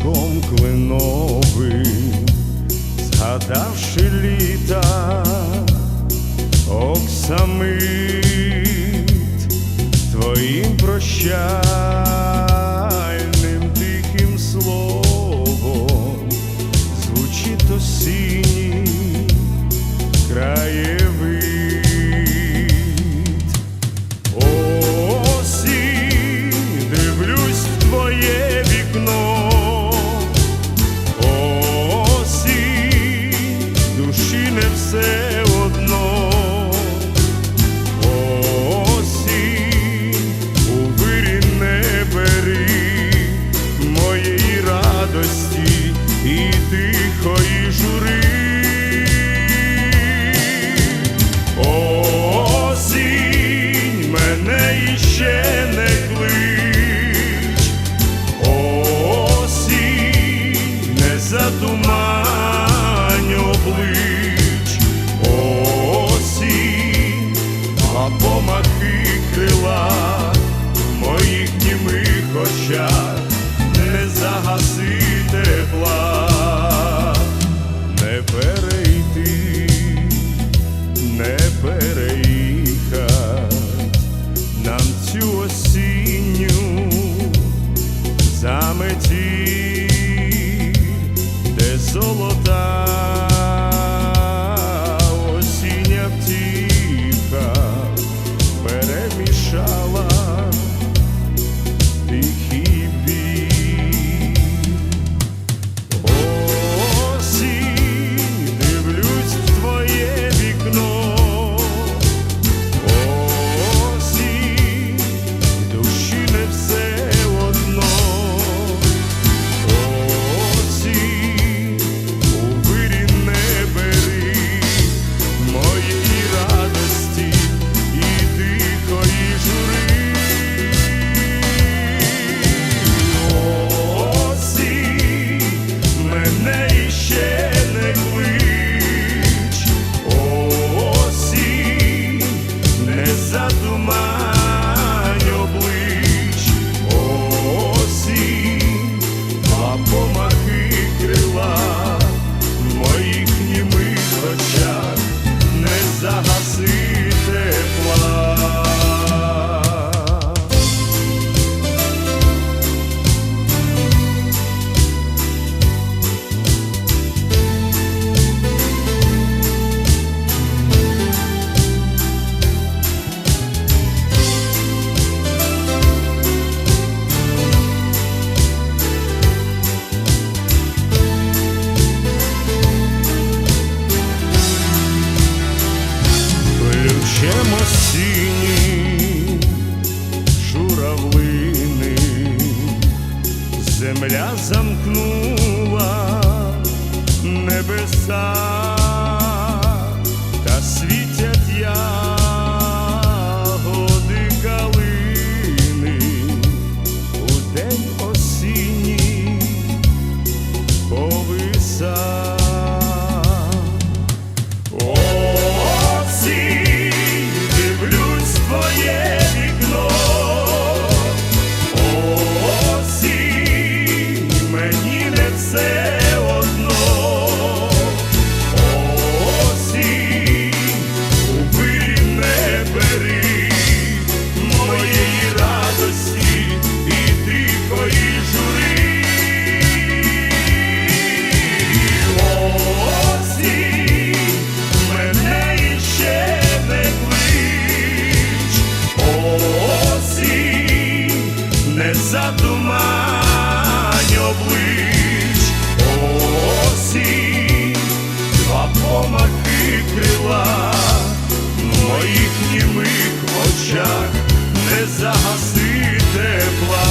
листом кленовим, згадавши літа оксамит твоїм прощам. Все одно. Осінь, у вирі не бери моєї радості і тихої жури. Осінь, мене іще не клич, осінь, не затумань облич, крила в моїх німих очах. Не загаси тепла, не перейти, не переїхать нам цю осінню заметі, де золота земля замкнула небеса не загаси тепла.